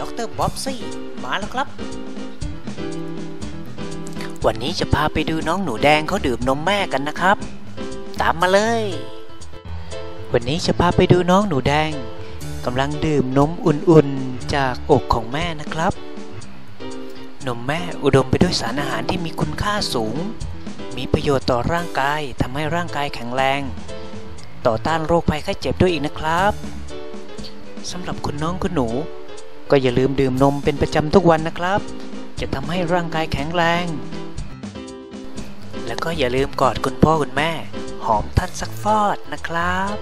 ดรบ๊อบซี่มาแล้วครับ วันนี้จะพาไปดูน้องหนูแดงเขาดื่มนมแม่กันนะครับ ตามมาเลย วันนี้จะพาไปดูน้องหนูแดงกำลังดื่มนมอุ่นๆจากอกของแม่นะครับ นมแม่อุดมไปด้วยสารอาหารที่มีคุณค่าสูง มีประโยชน์ต่อร่างกายทำให้ร่างกายแข็งแรง ต่อต้านโรคภัยไข้เจ็บด้วยอีกนะครับสำหรับคุณน้องคุณหนู ก็อย่าลืมดื่มนมเป็นประจำทุกวันนะครับ จะทำให้ร่างกายแข็งแรง แล้วก็อย่าลืมกอดคุณพ่อคุณแม่ หอมท่านสักฟอดนะครับ